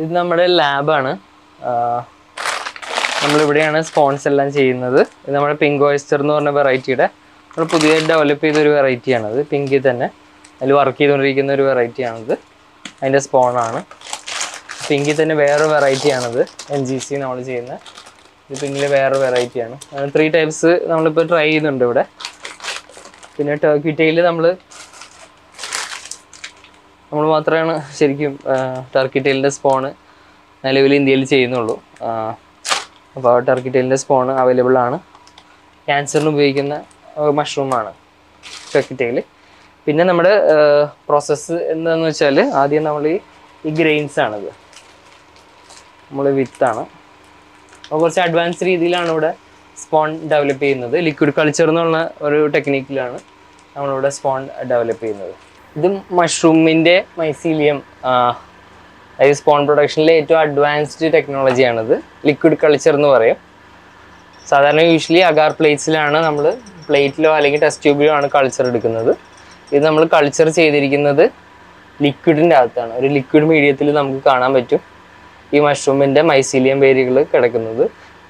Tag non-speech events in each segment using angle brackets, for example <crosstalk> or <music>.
ഇത് നമ്മുടെ ലാബാണ് നമ്മളിവിടെയാണ് സ്പോൺസ് എല്ലാം ചെയ്യുന്നത്. ഇത് നമ്മുടെ പിങ്ക് ഓയിസ്റ്റർ എന്ന് പറഞ്ഞ വെറൈറ്റിയുടെ നമ്മൾ പുതിയ ഡെവലപ്പ് ചെയ്തൊരു വെറൈറ്റിയാണത് പിങ്കിൽ തന്നെ. അതിൽ വർക്ക് ചെയ്തുകൊണ്ടിരിക്കുന്ന ഒരു വെറൈറ്റിയാണിത് അതിന്റെ സ്പോണാണ് പിങ്കിൽ തന്നെ വേറെ വെറൈറ്റിയാണിത് എൻ ജി സി നമ്മൾ ചെയ്യുന്ന. ഇത് പിങ്കിൽ വേറെ വെറൈറ്റിയാണ് ത്രീ ടൈപ്സ് നമ്മളിപ്പോൾ ട്രൈ ചെയ്യുന്നുണ്ട് ഇവിടെ. പിന്നെ ടർക്കി നമ്മൾ നമ്മൾ മാത്രമാണ് ശരിക്കും ടർക്കി ടെയിലിന്റെ സ്പോണ് നിലവിൽ ഇന്ത്യയിൽ ചെയ്യുന്നുള്ളൂ. അപ്പോൾ ടർക്കി ടെയിലിന്റെ സ്പോണ് അവൈലബിൾ ആണ്. ക്യാൻസറിന് ഉപയോഗിക്കുന്ന മഷ്റൂമാണ് ടർക്കി ടെയിൽ പിന്നെ നമ്മുടെ പ്രോസസ്സ് എന്താണെന്ന് വെച്ചാൽ ആദ്യം നമ്മൾ ഈ ഗ്രെയിൻസ് ആണിത്. നമ്മൾ വിത്താണ് അപ്പോൾ കുറച്ച് അഡ്വാൻസ് രീതിയിലാണ് ഇവിടെ സ്പോൺ ഡെവലപ്പ് ചെയ്യുന്നത്. ലിക്വിഡ് കൾച്ചർ എന്നുള്ള ഒരു ടെക്നിക്കിലാണ് നമ്മളിവിടെ സ്പോൺ ഡെവലപ്പ് ചെയ്യുന്നത്. ഇത് മഷ്റൂമിന്റെ മൈസീലിയം അതായത് സ്പോൺ പ്രൊഡക്ഷനിലെ ഏറ്റവും അഡ്വാൻസ്ഡ് ടെക്നോളജിയാണിത് ലിക്വിഡ് കൾച്ചർ എന്ന് പറയും. സാധാരണ യൂഷ്വലി അഗാർ പ്ലേറ്റ്സിലാണ് നമ്മൾ പ്ലേറ്റിലോ അല്ലെങ്കിൽ ടെസ്റ്റ് ട്യൂബിലോ ആണ് കൾച്ചർ എടുക്കുന്നത്. ഇത് നമ്മൾ കൾച്ചർ ചെയ്തിരിക്കുന്നത് ലിക്വിഡിന്റെ അകത്താണ്. ഒരു ലിക്വിഡ് മീഡിയത്തിൽ നമുക്ക് കാണാൻ പറ്റും ഈ മഷ്റൂമിന്റെ മൈസീലിയം വേരുകൾ കിടക്കുന്നത്.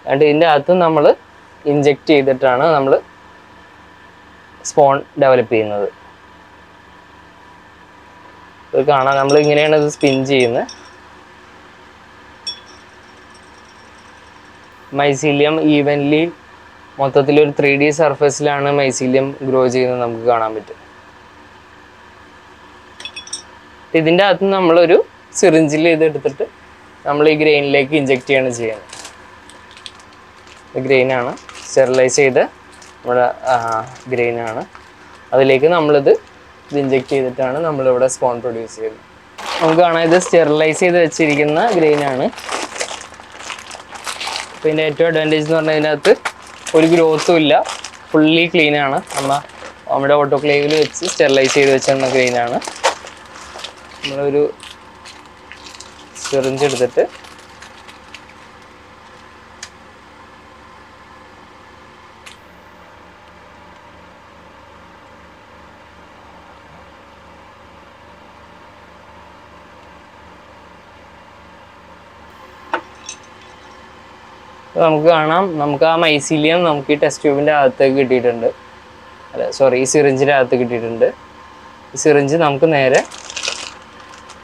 അതുകൊണ്ട് ഇതിന്റെ അകത്ത് നമ്മൾ ഇഞ്ചെക്ട് ചെയ്തിട്ടാണ് നമ്മൾ സ്പോൺ ഡെവലപ്പ് ചെയ്യുന്നത്. ഇത് കാണാം. നമ്മൾ ഇങ്ങനെയാണ് ഇത് സ്പിൻ ചെയ്യുന്നത്. മൈസീലിയം ഈവൻലി മൊത്തത്തിൽ ഒരു ത്രീ ഡി സർഫസിലാണ് മൈസീലിയം ഗ്രോ ചെയ്യുന്നത് നമുക്ക് കാണാൻ പറ്റും. ഇതിന്റെ അകത്ത് നമ്മളൊരു സിറിഞ്ചിൽ ഇത് എടുത്തിട്ട് നമ്മൾ ഈ ഗ്രെയിനിലേക്ക് ഇഞ്ചെക്ട് ചെയ്യാണ് ചെയ്യുന്നത്. ഗ്രെയിനാണ് സ്റ്റെറിലൈസ് ചെയ്ത് നമ്മുടെ ഗ്രെയിനാണ് അതിലേക്ക് നമ്മളിത് ഇത് ഇഞ്ചെക്ട് ചെയ്തിട്ടാണ് നമ്മളിവിടെ സ്പോൺ പ്രൊഡ്യൂസ് ചെയ്യുന്നത് നമുക്ക് കാണാം ഇത് സ്റ്റെറിലൈസ് ചെയ്ത് വെച്ചിരിക്കുന്ന ഗ്രെയിനാണ് അപ്പോൾ ഇതിന്റെ ഏറ്റവും അഡ്വാന്റേജ് എന്ന് പറഞ്ഞാൽ ഇതിനകത്ത് ഒരു ഗ്രോത്തും ഇല്ല. ഫുള്ളി ക്ലീൻ ആണ്. നമ്മൾ നമ്മുടെ ഓട്ടോക്ലേവിൽ വെച്ച് സ്റ്റെറിലൈസ് ചെയ്ത് വെച്ചിരുന്ന ഗ്രെയിനാണ് നമ്മളൊരു സിറിഞ്ച് എടുത്തിട്ട് നമുക്ക് കാണാം. നമുക്ക് ആ മൈസീലിയം നമുക്ക് ഈ ടെസ്റ്റ് ട്യൂബിന്റെ അകത്തേക്ക് കിട്ടിയിട്ടുണ്ട്. അല്ല സോറി ഈ സിറിഞ്ചിന്റെ അകത്ത് കിട്ടിയിട്ടുണ്ട്. ഈ സിറിഞ്ച് നമുക്ക് നേരെ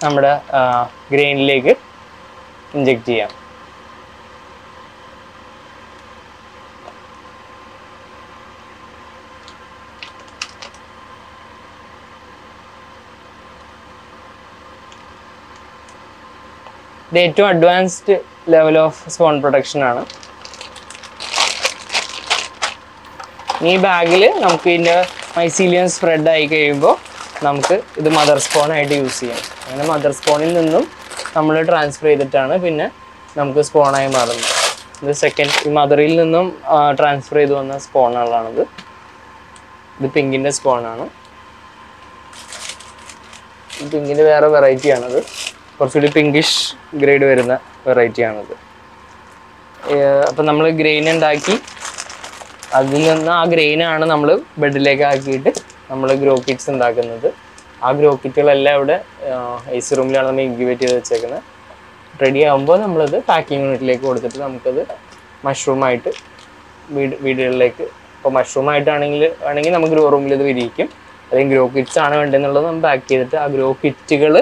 നമ്മുടെ ഗ്രെയിനിലേക്ക് ഇഞ്ചെക്ട് ചെയ്യാം. ഇത് ഏറ്റവും advanced level of spawn protection ആണ്. ഈ ബാഗിൽ നമുക്ക് ഇതിന്റെ മൈസീലിയൻ സ്പ്രെഡ് ആയി കഴിയുമ്പോൾ നമുക്ക് ഇത് മദർ സ്പോൺ ആയിട്ട് യൂസ് ചെയ്യാം. അങ്ങനെ മദർ സ്പോണിൽ നിന്നും നമ്മൾ ട്രാൻസ്ഫർ ചെയ്തിട്ടാണ് പിന്നെ നമുക്ക് സ്പോണായി മാറുന്നത്. ഇത് സെക്കൻഡ് ഈ മദറിൽ നിന്നും ട്രാൻസ്ഫർ ചെയ്ത് വന്ന സ്പോണുകളാണിത് ഇത് പിങ്കിന്റെ സ്പോണാണ് പിങ്കിന്റെ വേറെ വെറൈറ്റി ആണത്. കുറച്ചുകൂടി പിങ്കിഷ് ഗ്രേഡ് വരുന്ന വെറൈറ്റി ആണിത്. അപ്പം നമ്മൾ ഗ്രെയിൻ ഉണ്ടാക്കി അതിൽ നിന്ന് ആ ഗ്രെയിനാണ് നമ്മൾ ബെഡിലേക്ക് ആക്കിയിട്ട് നമ്മൾ ഗ്രോ കിറ്റ്സ് ഉണ്ടാക്കുന്നത്. ആ ഗ്രോ കിറ്റുകളെല്ലാം ഇവിടെ എ സി റൂമിലാണ് നമ്മൾ ഇൻക്യുബേറ്റ് ചെയ്ത് വെച്ചേക്കുന്നത് റെഡി ആകുമ്പോൾ നമ്മളത് പാക്കിംഗ് യൂണിറ്റിലേക്ക് കൊടുത്തിട്ട് നമുക്കത് മഷ്റൂമായിട്ട് വീട് വീടുകളിലേക്ക് ഇപ്പോൾ മഷ്റൂമായിട്ടാണെങ്കിൽ ആണെങ്കിൽ നമുക്ക് ഗ്രോ റൂമിൽ ഇത് വിരിയിക്കും. അല്ലെങ്കിൽ ഗ്രോ കിറ്റ്സ് ആണ് വേണ്ടതെന്നുള്ളത് നമ്മൾ പാക്ക് ചെയ്തിട്ട് ആ ഗ്രോ കിറ്റുകൾ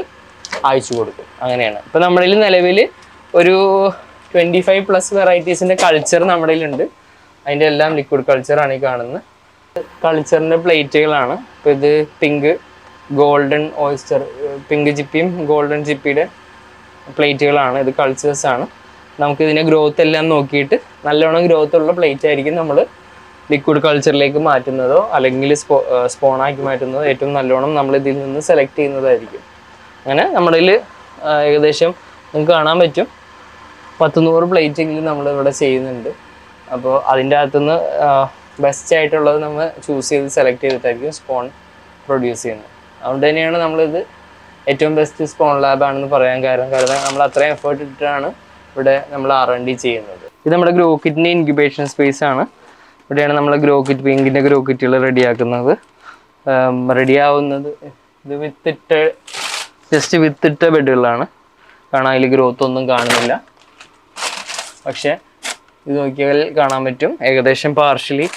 അയച്ചു കൊടുക്കും. അങ്ങനെയാണ്. ഇപ്പം നമ്മുടെ നിലവിൽ ഒരു ട്വന്റി ഫൈവ് പ്ലസ് വെറൈറ്റീസിന്റെ കൾച്ചർ നമ്മുടെ ഉണ്ട് അതിന്റെ എല്ലാം ലിക്വിഡ് കൾച്ചറാണ് ഈ കാണുന്നത്. കൾച്ചറിന്റെ പ്ലേറ്റുകളാണ്. ഇപ്പോൾ ഇത് പിങ്ക് ഗോൾഡൻ ഓയിസ്റ്റർ പിങ്ക് ജിപ്പിയും ഗോൾഡൻ ജിപ്പിയുടെ പ്ലേറ്റുകളാണ്. ഇത് കൾച്ചേഴ്സ് ആണ്. നമുക്ക് ഇതിന്റെ ഗ്രോത്ത് എല്ലാം നോക്കിയിട്ട് നല്ലോണം ഗ്രോത്ത് ഉള്ള പ്ലേറ്റ് ആയിരിക്കും നമ്മൾ ലിക്വിഡ് കൾച്ചറിലേക്ക് മാറ്റുന്നതോ അല്ലെങ്കിൽ സ്പോ സ്പോണാക്കി മാറ്റുന്നതോ ഏറ്റവും നല്ലോണം നമ്മൾ ഇതിൽ നിന്ന് സെലക്ട് ചെയ്യുന്നതായിരിക്കും. അങ്ങനെ നമ്മുടെ ഏകദേശം നിങ്ങൾക്ക് കാണാൻ പറ്റും. പത്ത് നൂറ് പ്ലേറ്റെങ്കിലും നമ്മൾ ഇവിടെ ചെയ്യുന്നുണ്ട്. അപ്പോൾ അതിന്റെ അകത്തുനിന്ന് ബെസ്റ്റ് ആയിട്ടുള്ളത് നമ്മൾ ചൂസ് ചെയ്ത് സെലക്ട് ചെയ്തിട്ടായിരിക്കും സ്പോൺ പ്രൊഡ്യൂസ് ചെയ്യുന്നത്. അതുകൊണ്ട് തന്നെയാണ് നമ്മളിത് ഏറ്റവും ബെസ്റ്റ് സ്പോൺ ലാബാണെന്ന് പറയാൻ കാരണം. കാരണം നമ്മൾ അത്രയും എഫേർട്ട് ഇട്ടിട്ടാണ് ഇവിടെ നമ്മൾ ആർ എൻ ഡി ചെയ്യുന്നത്. ഇത് നമ്മുടെ ഗ്രോ കിറ്റിന്റെ ഇൻക്യുബേഷൻ സ്പേസ് ആണ്. ഇവിടെയാണ് നമ്മൾ ഗ്രോ കിറ്റ് പിങ്കിന്റെ ഗ്രോ കിറ്റുകൾ റെഡിയാക്കുന്നത് റെഡിയാവുന്നത് ഇത് വിത്തിട്ട് ജസ്റ്റ് വിത്തിട്ട ബെഡുകളാണ്. കാരണം അതിൽ ഗ്രോത്ത് ഒന്നും കാണുന്നില്ല. പക്ഷെ ഇത് നോക്കിയാൽ കാണാൻ പറ്റും. ഏകദേശം പാർഷ്യലി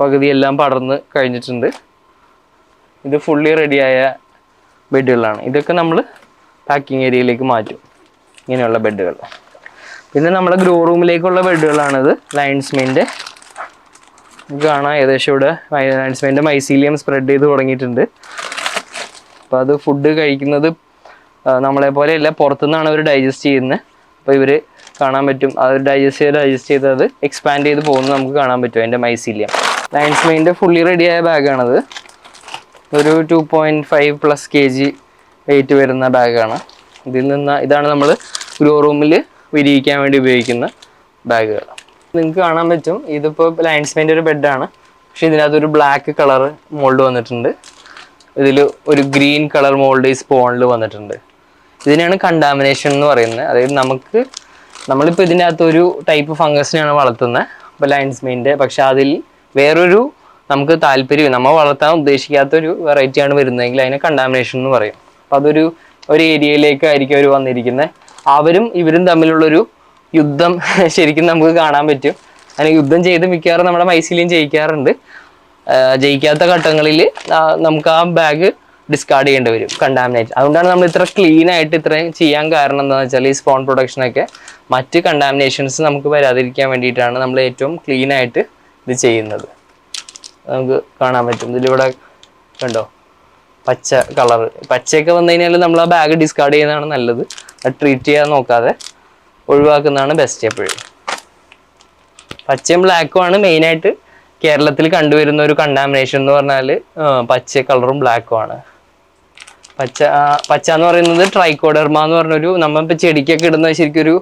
പകുതിയെല്ലാം പടർന്ന് കഴിഞ്ഞിട്ടുണ്ട്. ഇത് ഫുള്ളി റെഡിയായ ബെഡുകളാണ്. ഇതൊക്കെ നമ്മൾ പാക്കിംഗ് ഏരിയയിലേക്ക് മാറ്റും. ഇങ്ങനെയുള്ള ബെഡുകൾ. പിന്നെ നമ്മുടെ ഗ്രോ റൂമിലേക്കുള്ള ബെഡുകളാണിത്. ലയൺസ്മെന്റെ കാണാം. ഏകദേശം ഇവിടെ ലയൺസ്മെന്റെ മൈസീലിയം സ്പ്രെഡ് ചെയ്ത് തുടങ്ങിയിട്ടുണ്ട്. അപ്പോൾ അത് ഫുഡ് കഴിക്കുന്നത് നമ്മളെ പോലെയല്ല പുറത്തുനിന്നാണ് അവർ ഡൈജസ്റ്റ് ചെയ്യുന്നത് അപ്പോൾ ഇവർ കാണാൻ പറ്റും. അത് ഡൈജസ്റ്റ് ചെയ്ത് ഡൈജസ്റ്റ് ചെയ്ത് അത് എക്സ്പാൻഡ് ചെയ്ത് പോകുന്നത് നമുക്ക് കാണാൻ പറ്റും അതിന്റെ മൈസീലിയം മെയിന്റെ ഫുള്ളി റെഡിയായ ബാഗാണത് ഒരു two point five plus K G weight വരുന്ന ബാഗാണ് ഇതിൽ നിന്ന് ഇതാണ് നമ്മൾ ഗ്രോ റൂമിൽ വിരിയിക്കാൻ വേണ്ടി ഉപയോഗിക്കുന്ന ബാഗുകൾ നിങ്ങൾക്ക് കാണാൻ പറ്റും ഇതിപ്പോൾ ലൈൻസ്മെന്റെ ഒരു ബെഡാണ് പക്ഷെ ഇതിനകത്ത് ഒരു ബ്ലാക്ക് കളർ മോൾഡ് വന്നിട്ടുണ്ട്. ഇതിൽ ഒരു ഗ്രീൻ കളർ മോൾഡ് ഈ സ്പോണിൽ വന്നിട്ടുണ്ട്. ഇതിനാണ് കണ്ടാമിനേഷൻ എന്ന് പറയുന്നത്. അതായത് നമുക്ക് നമ്മളിപ്പോൾ ഇതിന്റെ അകത്ത് ഒരു ടൈപ്പ് ഫംഗസിനെയാണ് വളർത്തുന്നത്. അപ്പോൾ മീനിന്റെ പക്ഷെ അതിൽ വേറൊരു നമുക്ക് താല്പര്യം നമ്മൾ വളർത്താൻ ഉദ്ദേശിക്കാത്ത ഒരു വെറൈറ്റിയാണ് വരുന്നതെങ്കിൽ അതിനെ കണ്ടാമിനേഷൻ എന്ന് പറയും. അപ്പം അതൊരു ഒരു ഏരിയയിലേക്കായിരിക്കും അവർ വന്നിരിക്കുന്നത് അവരും ഇവരും തമ്മിലുള്ളൊരു യുദ്ധം <laughs> ശരിക്കും നമുക്ക് കാണാൻ പറ്റും. അങ്ങനെ യുദ്ധം ചെയ്ത് മിക്കവാറും നമ്മുടെ മൈസിലിയും ജയിക്കാറുണ്ട്. ജയിക്കാത്ത ഘട്ടങ്ങളിൽ നമുക്ക് ആ ബാഗ് ഡിസ്കാർഡ് ചെയ്യേണ്ടി വരും കണ്ടാമിനേറ്റ് അതുകൊണ്ടാണ് നമ്മൾ ഇത്ര ക്ലീൻ ആയിട്ട് ഇത്രയും ചെയ്യാൻ കാരണം എന്താണെന്ന് വെച്ചാൽ ഈ സ്പോൺ പ്രൊഡക്ഷനൊക്കെ മറ്റ് കണ്ടാമിനേഷൻസ് നമുക്ക് വരാതിരിക്കാൻ വേണ്ടിയിട്ടാണ് നമ്മൾ ഏറ്റവും ക്ലീൻ ആയിട്ട് ഇത് ചെയ്യുന്നത്. നമുക്ക് കാണാൻ പറ്റും. ഇതിലിവിടെ കണ്ടോ? പച്ച കളർ പച്ചയൊക്കെ വന്നു കഴിഞ്ഞാൽ നമ്മൾ ആ ബാഗ് ഡിസ്കാർഡ് ചെയ്യുന്നതാണ് നല്ലത്. അത് ട്രീറ്റ് ചെയ്യാൻ നോക്കാതെ ഒഴിവാക്കുന്നതാണ് ബെസ്റ്റ് എപ്പോഴും. പച്ചയും ബ്ലാക്കും ആണ് മെയിനായിട്ട് കേരളത്തിൽ കണ്ടുവരുന്ന ഒരു കണ്ടാമിനേഷൻ എന്ന് പറഞ്ഞാൽ പച്ച കളറും ബ്ലാക്കും ആണ്. പച്ച പച്ച എന്ന് പറയുന്നത് ട്രൈക്കോഡർമ എന്ന് പറഞ്ഞൊരു നമ്മളിപ്പോൾ ചെടിക്കൊക്കെ ഇടുന്ന ശരിക്കും ഒരു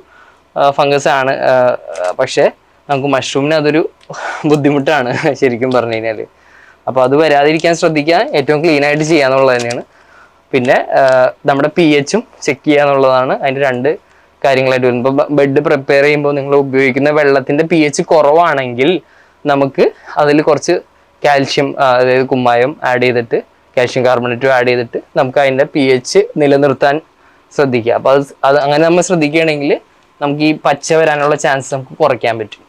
ഫംഗസ് ആണ്. പക്ഷേ നമുക്ക് മഷ്റൂമിന് അതൊരു ബുദ്ധിമുട്ടാണ് <laughs> ശരിക്കും പറഞ്ഞു കഴിഞ്ഞാൽ അപ്പോൾ അത് വരാതിരിക്കാൻ ശ്രദ്ധിക്കുക ഏറ്റവും ക്ലീൻ ആയിട്ട് ചെയ്യാന്നുള്ളത് തന്നെയാണ്. പിന്നെ നമ്മുടെ പി എച്ചും ചെക്ക് ചെയ്യുക എന്നുള്ളതാണ് അതിന്റെ രണ്ട് കാര്യങ്ങളായിട്ട് വരുന്നത്. ഇപ്പോൾ ബെഡ് പ്രിപ്പയർ ചെയ്യുമ്പോൾ നിങ്ങൾ ഉപയോഗിക്കുന്ന വെള്ളത്തിന്റെ പി എച്ച് കുറവാണെങ്കിൽ നമുക്ക് അതിൽ കുറച്ച് കാൽഷ്യം അതായത് കുമ്മായം ആഡ് ചെയ്തിട്ട് കാൽഷ്യം കാർബണേറ്റും ആഡ് ചെയ്തിട്ട് നമുക്ക് അതിന്റെ പി എച്ച് നിലനിർത്താൻ ശ്രദ്ധിക്കുക. അപ്പോൾ അത് അത് അങ്ങനെ നമ്മൾ ശ്രദ്ധിക്കുകയാണെങ്കിൽ നമുക്ക് ഈ പച്ച വരാനുള്ള ചാൻസ് നമുക്ക് കുറയ്ക്കാൻ പറ്റും.